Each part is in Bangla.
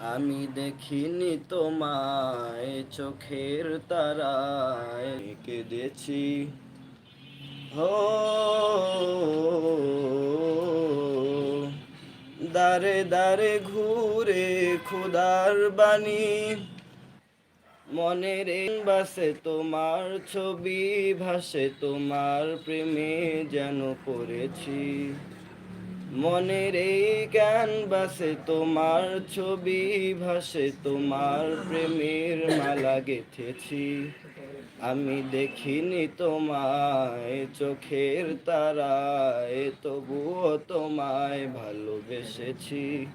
আমি দেখিনি তোমায় চোখের তারায়। কেঁদেছি হো দারে দারে ঘুরে খুদার বাণী। মনের বাসে তোমার ছবি ভাসে তোমার প্রেমে যেন পড়েছি। মনের এই ক্যানভাসে তোমার ছবি ভাসে, তোমার প্রেমের মালা গেথেছি। আমি দেখিনি তোমায়, চোখের তারায়, তবুও তোমায় ভালোবেসেছি।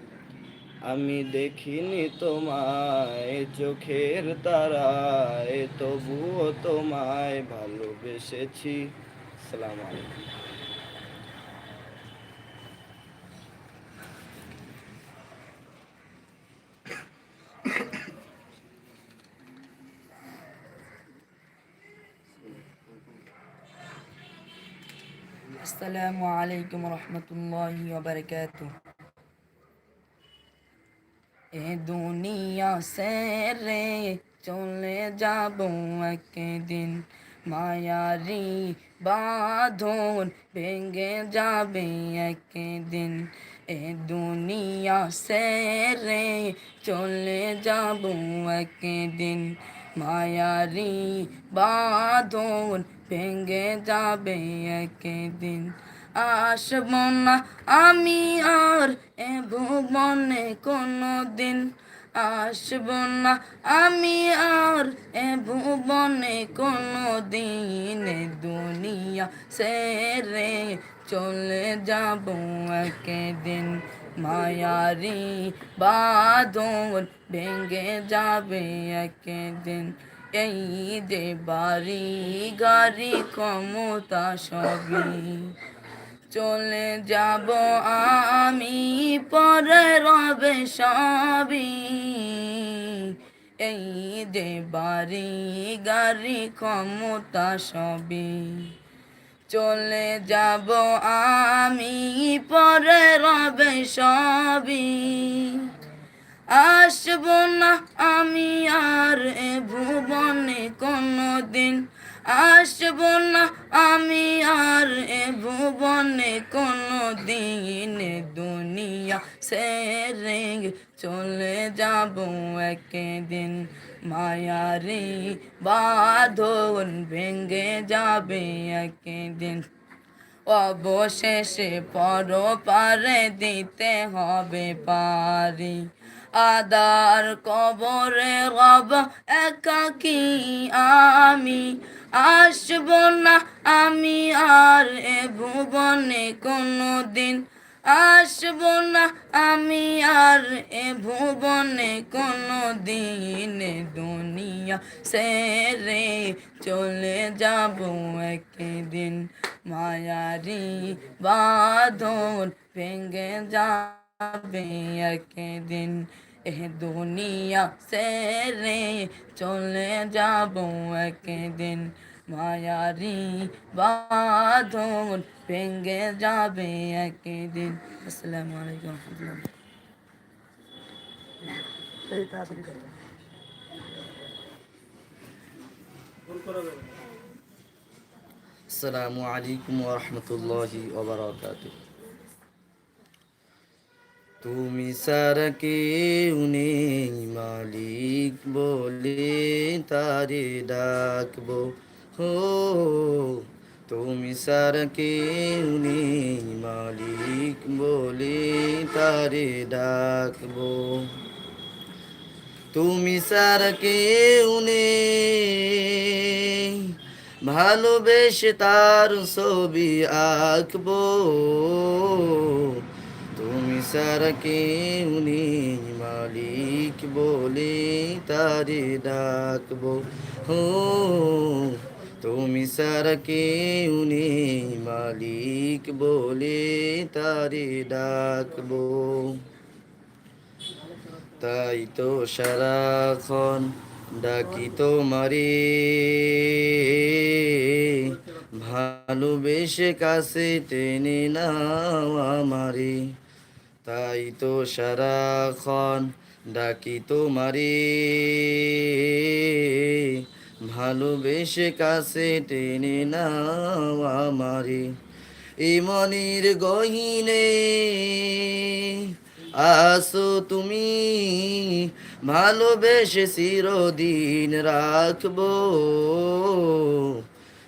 আমি দেখিনি তোমায়, চোখের তারায়, তবুও তোমায় ভালোবেসেছি। সালাম আলাইকুম। আসসালামু আলাইকুম রহমতুল্লাহি ওবারাকাতু এ দুনিয়া সে রে চলে যাব একদিন। মায়ারি বাঁধন ভেঙে যাবে একদিন। এ দুনিয়া সে রে চলে যাব একদিন। মায়ারি বাঁধন ভেঙে যাবে একদিন। আসব না আমি আর এ ভুবনে কোনো দিন আসব না আমি আর এ ভুবনে কোনো দিন দুনিয়া সেরে চলে যাব একদিন। মায়ারি বাদন ভেঙে যাবে একদিন। যে বাড়ি, গাড়ি, ক্ষমতা সবই। চলে যাব আমি, পরে রবে সবই। এই যে বাড়ি, গাড়ি, ক্ষমতা সবই। চলে যাব আমি, পরে রবে সবই। আসব না আমি আর এ ভুবনে কোনো দিন আসব না আমি আর এ ভুবনে কোনো দিন দুনিয়া সেরে চলে যাব একদিন। মায়ারি বাঁধন ভেঙে যাবে একদিন। অবশেষে পর পারে দিতে হবে পারি। আদার কবরে রব একাকি আমি? আসব না আমি আর এ ভুবনে কোনো দিন আসব না আমি আর এ ভুবনে কোনো দিন দুনিয়া সেরে চলে যাব একদিন। মায়ারি বাঁধন ভেঙে যাবে একদিন এ দুনিয়া সেরে চলে যাব একদিন। মায়ারি বাঁধন ভেঙে যাবে একদিন। আসসালামু আলাইকুম রহমতুল্লাহ। আসসালামু আলাইকুম রহমতুল্লাহি ওবরাকাত তুমি সার কেউ নেই মালিক বলে তারে ডাকবো। হো, তুমি সার কেউ নেই মালিক বলে তারে ডাকবো। তুমি সার কেউ নেই ভালোবেসে তার ছবি আঁকবো। তুমি সার কেউ মালিক বলে তারে ডাকবো। হো, তুমি সার কেউ মালিক বলে তারে ডাকবো। তাই তো সারাক্ষণ ডাকি তোমারে। ভালোবেসে কাছে টেনে নাও আমারে। তাই তো সারাক্ষণ ডাকি তোমারে। ভালোবেসে কাছে টেনে নাও আমারে। এই মনের গহিনে আসো তুমি। ভালোবেসে চিরদিন রাখব।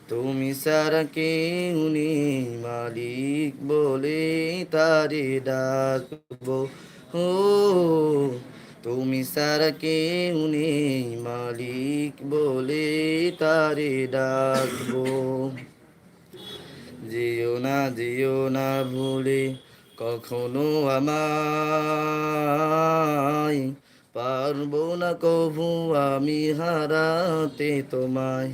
তুমি সারা কেউ মালিক বলে তারে ডাকবো। ও, তুমি সারা কেউ মালিক বলে তারে ডাকবো। যেও না যেও না ভুলে কখনো আমায়। পারব না কভু আমি হারাতে তোমায়।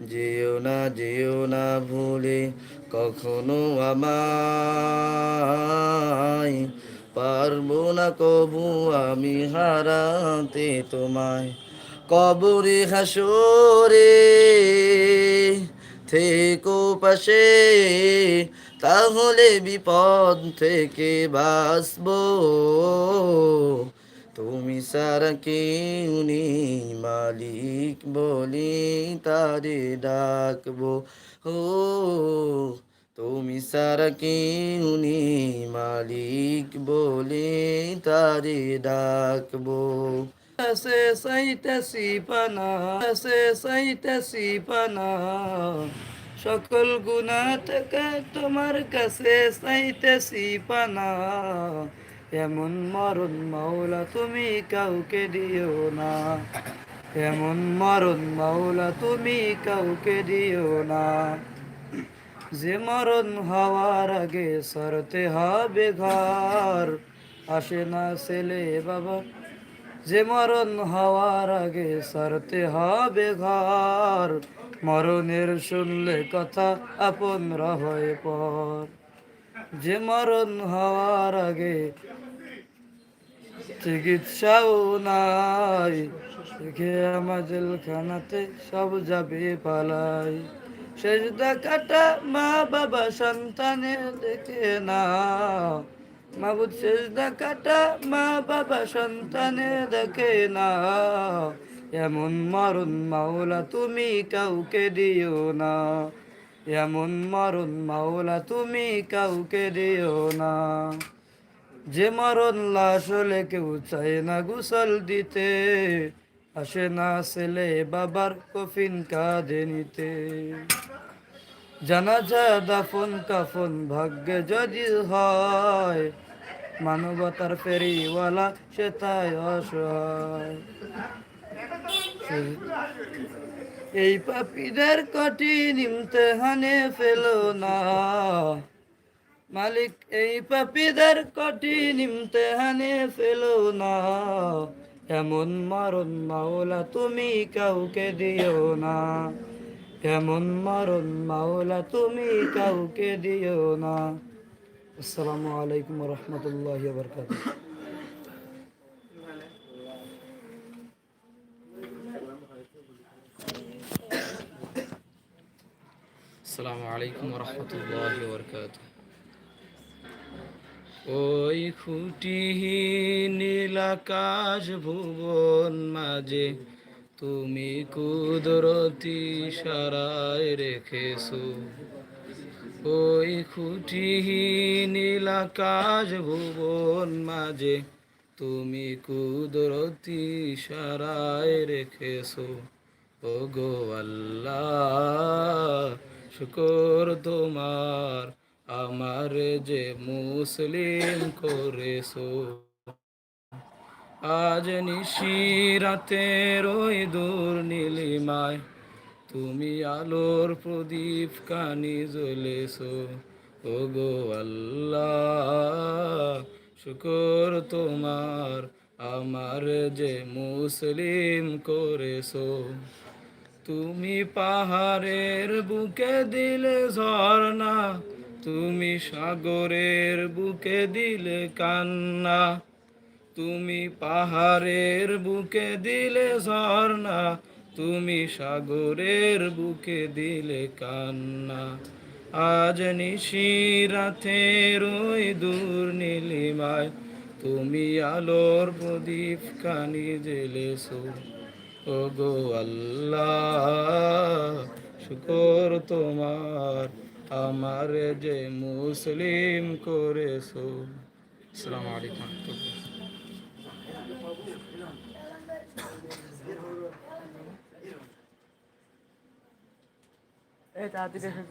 যেও না যেও না ভুলে কখনো আমায়। পারব না কবু আমি হারাতে তোমায়। কবরে হাসরে থেকো পাশে, তাহলে বিপদ থেকে বাঁচবো। তুমি সারা কেউ নেই, মালিক বলে তারে ডাকবো। ও, তুমি সারা কেউ নেই, মালিক বলে তারে ডাকবো। সে সাইতাসি পানা সে সাইতাসি পানা সকল গুণা থেকে তোমার কাছে সাইতেছি পানা এমন মরণ মাওলা তুমি কাউকে দিও না। এমন মরণ মাওলা তুমি কাউকে দিও না। যে মরণ হওয়ার আগে সরতে হবে ঘর। আসে না ছেলে বাবা। যে মরণ হওয়ার আগে সরতে হবে ঘর। মরণের শুনলে কথা আপন হয় পর। যে মরণ হওয়ার আগে চিকিৎসাও নাই। দেখে আমাদের খানাতে সব যাবে পালাই। শেষ দেখাটা মা বাবা সন্তানে দেখে না মাবুদ, শেষ দেখাটা মা বাবা সন্তানে দেখে না এমন মরণ মাওলা তুমি কাউকে দিও না। এমন মরণ মাওলা তুমি কাউকে দিও না। যে মরণ লাশ হলে কেউ চায় না গুসল দিতে। আসে না ছেলে বাবার কফিন কাঁধে নিতে। জানাজা দাফন কাফন ভাগ্যে যদি হয়, মানবতার ফেরিওয়ালা সে তাই অসহায়। এই পাপীদের কঠিন ইমতেহানে ফেলো না। মালিক এই পাপীদের কঠিন ইমতেহানে ফেলো না। এমন মরণ মাওলা তুমি কাউকে দিও না। এমন মরণ মাওলা তুমি কাউকে দিও না। আসসালামু আলাইকুম রহমতুল্লাহ বরকাত আসসালামু আলাইকুম রহমতুল্লাহ বরকাত ওই খুঁটিহীন নীলাকাশ ভুবন মাঝে তুমি কুদরতি সারায় রেখেছো। ওই খুঁটিহীন নীলাকাশ ভুবন মাঝে তুমি কুদরতি সারায় রেখেছো। ও গো আল্লাহ, শুকর তোমার আমার যে মুসলিম করেছ। আজ নিশিরাতে রই দূর নীলিমায়, তুমি আলোর প্রদীপ কানি জ্বলেছো। ও গো আল্লাহ, শুকর তোমার, আমার যে মুসলিম করেছ। তুমি পাহাড়ের বুকে দিলে ঝর্ণা তুমি সাগরের বুকে দিলে কান্না, তুমি পাহাড়ের বুকে দিলে ঝর্ণা, তুমি সাগরের বুকে দিলে কান্না। আজ নিশিরাতে রই দূর নীলিমায়, তুমি আলোর প্রদীপ খানি জেলেছো ও গো আল্লাহ, শুকর তোমার আমার যে মুসলিম করেছ। আসসালামু আলাইকুম। এই তাড়াতাড়ি এসেছ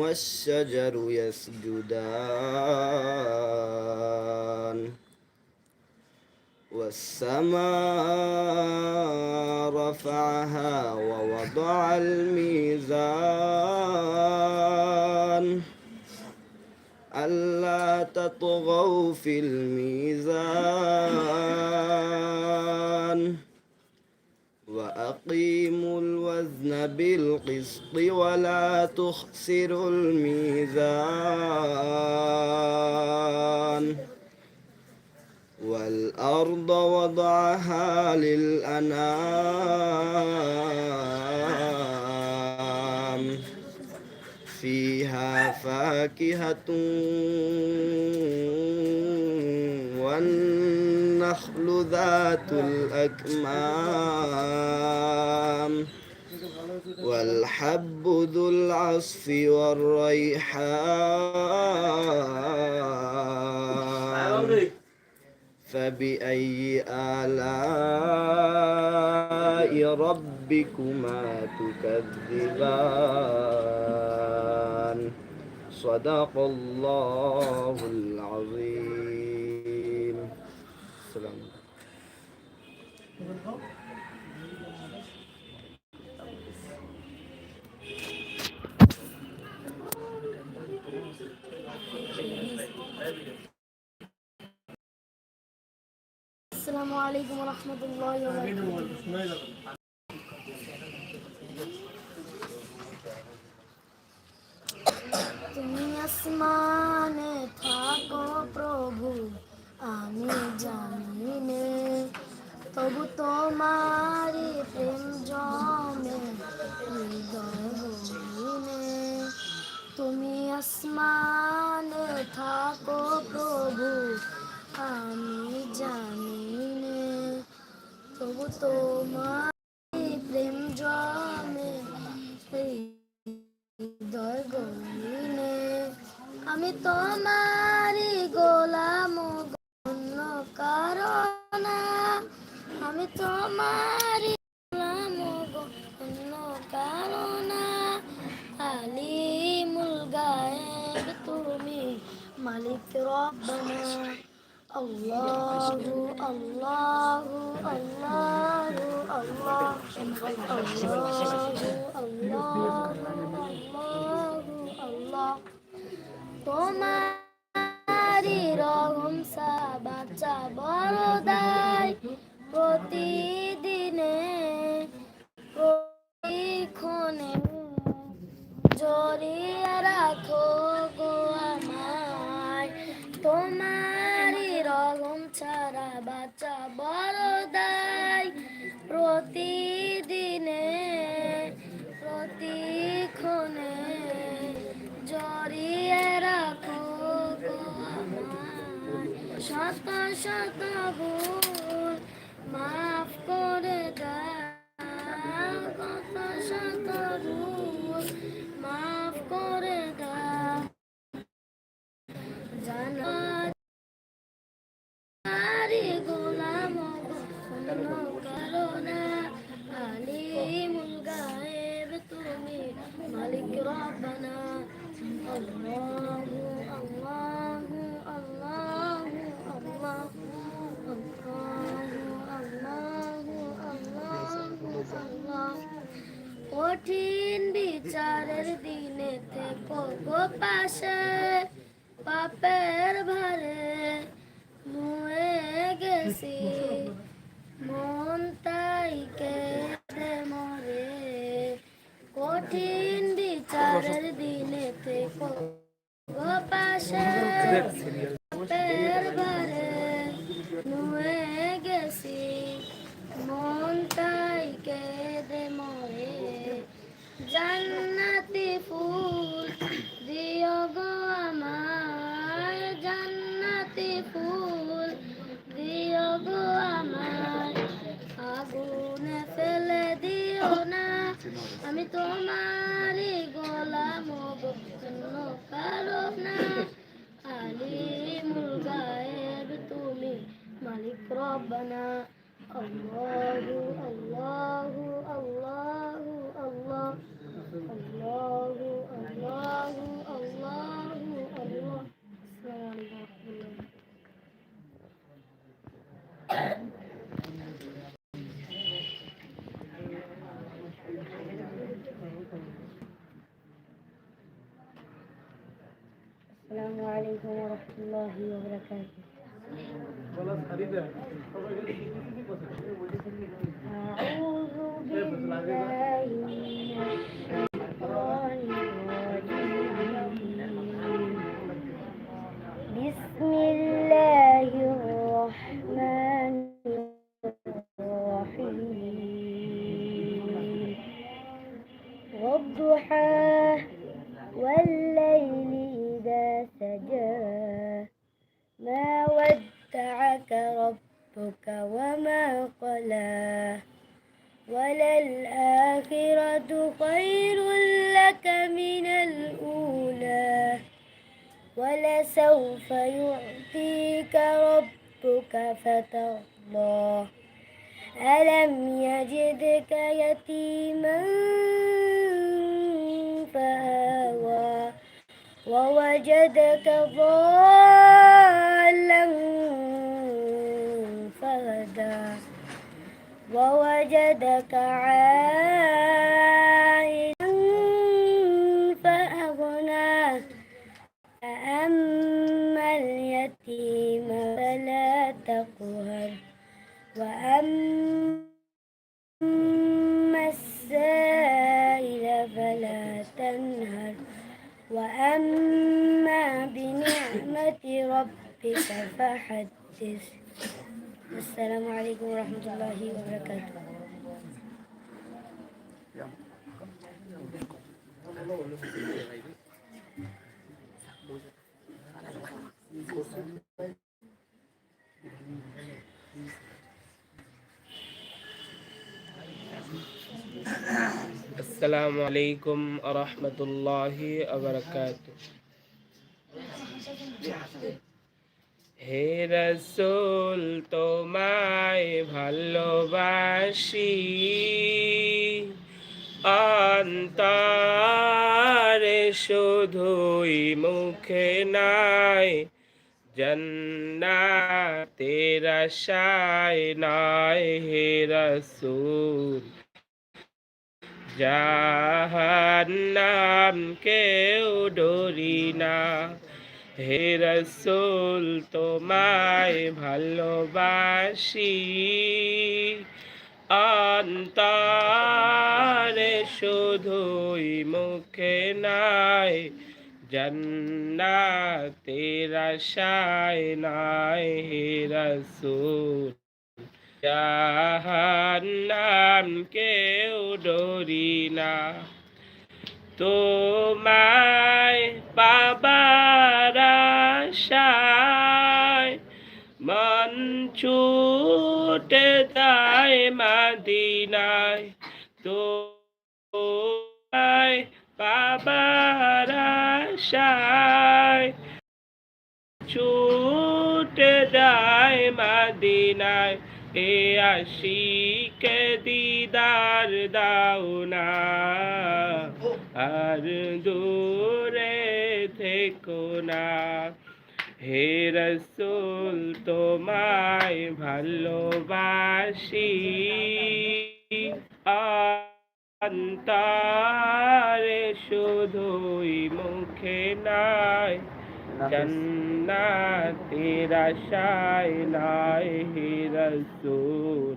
والشجر يسجدان. والسماء رفعها ووضع الميزان. ألا تطغوا في الميزان. وأقيموا الوزن بالقسط ولا تخسروا الميزان. والأرض وضعها للأنام فيها فاكهة والنخل ذات الأكمام. والحب ذو العصف والريحان. فبأي آلاء ربكما تكذبان؟ صدق الله العظيم. السلام عليكم. السلام عليكم ورحمة الله وبركاته তুমি আসমানে তোমারি প্রেম জমে তুমি আসমানে থাকো প্রভু, আমি জানিনে। তবু তোমার প্রেম জমে হৃদয় গহিনে আমি তোমারি গোলাম গণ্য কারণা আমি তোমারি গোলাম গণ্য কারণা আলিমুল গায়েব, তুমি মালিক রব্বানা। আল্লাহু আল্লাহু আল্লাহু, আল্লাহ, আল্লাহু আল্লাহু, আল্লাহ। তোমারি রহম সা বাচ্চা বড় দায়। প্রতিদিনে প্রতিক্ষণে জড়িয়ে রাখো গো আমায় তোমারি রহম ছাড়া বাচ্চা বড় দায়। প্রতিদিনে প্রতিক্ষণে জড়িয়ে রাখো গো আমায় শত শত ভুল কঠিন বিচারের দিনে থেকো গো পাশে, পাপের ভারে মুয়ে গেছি। মন তাই কেঁদে মরে। কঠিন বিচারের দিনে থেকো গো পাশে আমি তোমার গোলাম অন্য কারও না। আলিমুল গায়েব তুমি মালিক রব্বানা আল্লাহু وأما السائل فلا تنهر. وأما بنعمة ربك فحدث. السلام عليكم ورحمة الله وبركاته. আসসালামু আলাইকুম রহমতুল্লাহি আবরকাত। হে রসুল, তোমায় ভালোবাসি। অন্তরে শুধুই মুখে নাই, জন্নাতের আশায় নাই হে রসুল। জাহান্নাম কেউ ডরি না। হে রসুল, তোমায় ভালোবাসি। অন্তরে শুধুই মুখে নাই, জন্নাতের আশায় নাই। হে রসুল জাহান্নাম কেউ ডরি না। তোমায় পাবার আশায় মন ছুটে যায় মাদিনায়। তোমায় পাবার আশায় ছুটে যায় মাদিনায়। এ আশিকে দিদার দাও না। আর দূরে থেকো না। হে রসুল, তোমায় ভালোবাসি। অন্তরে শুধুই মুখে নাই জন্নাতের আশায় নাই হে রসুল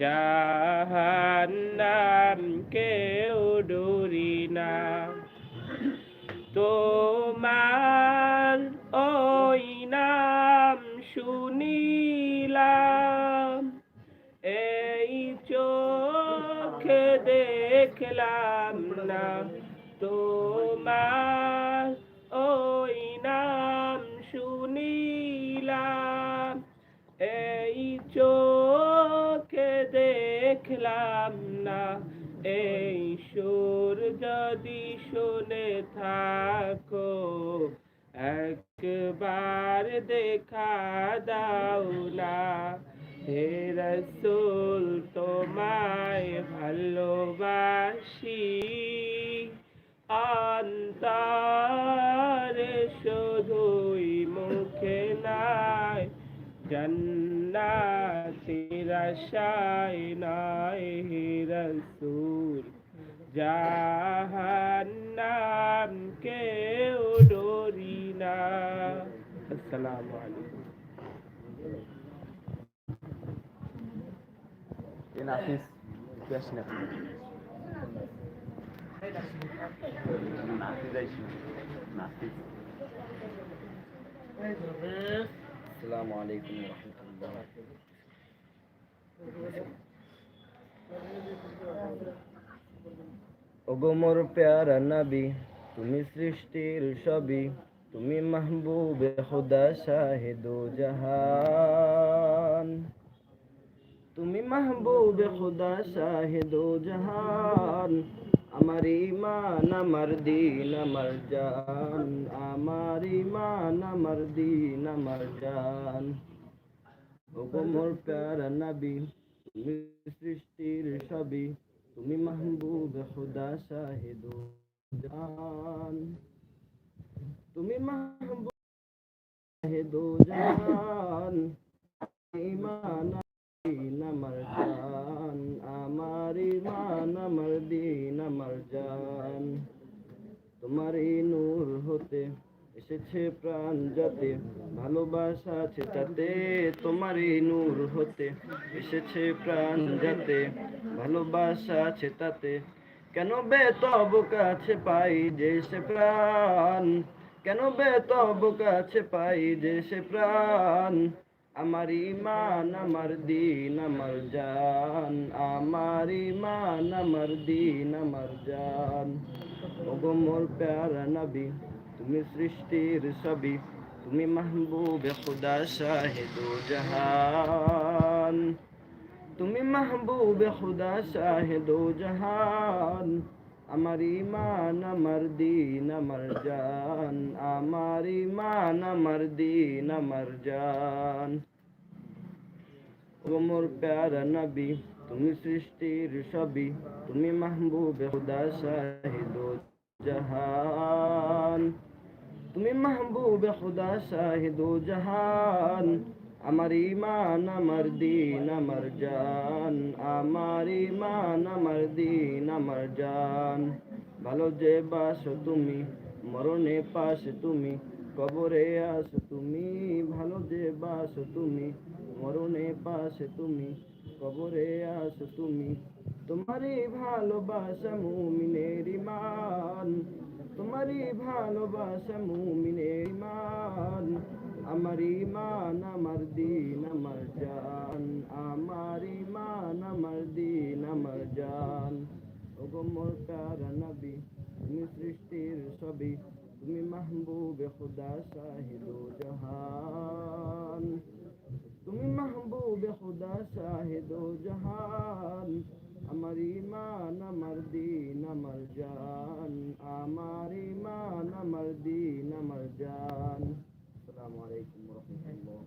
জাহান্নাম কেউ ডরি না। তোমার দাও না। হে রসুল, তোমায় ভালোবাসি। অন্তরে শুধুই মুখে নাই, জন্নাতের আশায় নাই হে রসুল। জাহান্নাম কেউ ডরি না। আসসালামু আলাইকুম। এ নাফিস আসি না আসসালামু আলাইকুম রহমতুল্লাহ। ওগো মোর প্যারা নবী, তুমি সৃষ্টির সবই তুমি মাহবুবে খুদা শাহিদু জাহান। তুমি মাহবুবে খুদা শাহিদু জাহান। আমার ইমান আমার দিন, আমার জান। আমার ইমান আমার দিন, আমার জান। ওগো মোর প্যারা নবী, তুমি সৃষ্টির সবই তুমি মাহবুব খুদা শাহিদু জান তুমি আমার দিন আমার জান। তোমার এই নূর হতে এসেছে প্রাণ যাতে, ভালোবাসা আছে তাতে তোমার এই নূর হতে এসেছে প্রাণ যাতে, ভালোবাসা আছে তাতে। কেন বে তব কাছে পাই যে সে প্রাণ? কেন বে তব কাছে পাই যে সে প্রাণ? আমার ইমান আমার দিন, আমার জান। আমার ইমান আমার দিন, আমার জান। ওগো মোর প্যারা নবী, তুমি সৃষ্টির সবই তুমি মাহবুব খুদা শাহিদু জাহান। তুমি মাহবুব খুদা শাহিদু জাহান। আমার ইমান আমার দিন আমার জান আমার ইমান আমার দিন আমার জান ও মোর প্যারা নবী তুমি সৃষ্টির সবই তুমি মাহবুব খুদা শাহিদু জাহান তুমি মাহবুব খুদা শাহিদু জাহান আমার ইমান আমার দিন, আমার জান। আমার ইমান আমার দিন, আমার জান। ভালো যে বাসো তুমি, মরণে পাশে তুমি, কবরে আসো তুমি। ভালো যে বাসো তুমি, মরণে পাশে তুমি, কবরে আসো তুমি। তোমারই ভালোবাসা মুমিনের ইমান তোমারই ভালোবাসা মুমিনের ইমান আমার ইমান আমার দিন আমার জান আমার ইমান আমার দিন আমার জান ওগো মোর প্যারা নবী তুমি সৃষ্টির সবই তুমি মাহবুবে খুদা শাহিদু জাহান তুমি মাহবুবে খুদা শাহিদু জাহান আমার ইমান আমার দিন আমার জান আমার ইমান আমার দিন আমার জান আসসালামু আলাইকুম রহমতুল্লাহ।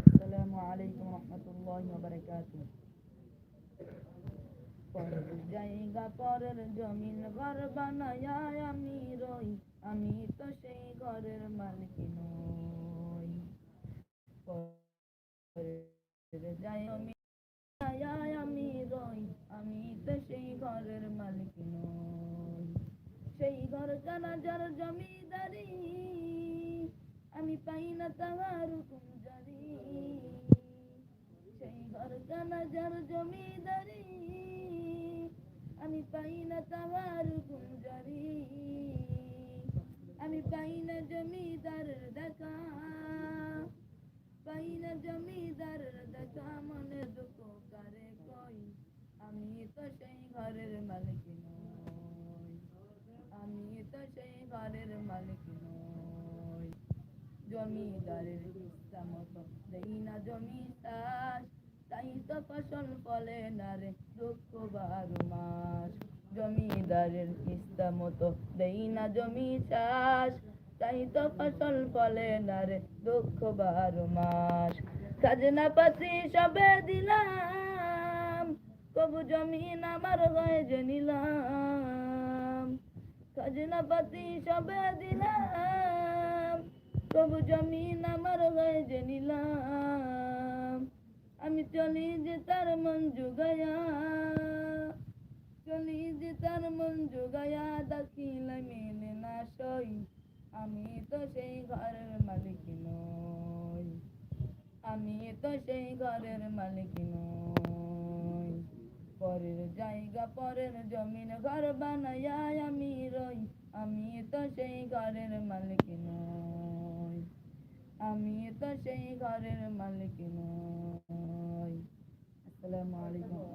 আসসালামু আলাইকুম রহমতুল্লাহ বারাকাতুহু। পর জায়গা পরের জমিন ঘর বানায় আমি রই, আমি তো সেই ঘরের মালিক নই। সেই ঘর কানা যার জমিদারি। আমি পাই না তাহার জারি সেই ঘর কানা যার জমিদারি। আমি পাই না তাহার জারি আমি পাই না জমিদারের জমিদারের ইচ্ছা মতো দেই না জমি চাষ, তাই তো ফসল ফলে না রে, দুঃখ বারো মাস। জমিদারের ইচ্ছা মতো দেই না জমি চাষ, তাই তো ফসল ফলে না রে, দুঃখ বারো মাস। খাজনা পাতি সবে দিলাম, কবু জমিন আমার হয়ে যে নিলাম। খাজনা পাতি সবে দিলাম তবু জমিন আমার হয়ে যে নিলাম, আমি চলি যে তার মন জুগায়া, চলি যে তার মন জুগায়া দাখিল মেনে না সই, আমি তো সেই ঘরের মালিক নই, আমি তো সেই ঘরের মালিক নই। পরের জায়গা, পরের জমিন, ঘর বানায়া আমি রই, আমি তো সেই ঘরের মালিক নই আমি তো সেই ঘরের মালিক নই। আসসালামু আলাইকুম।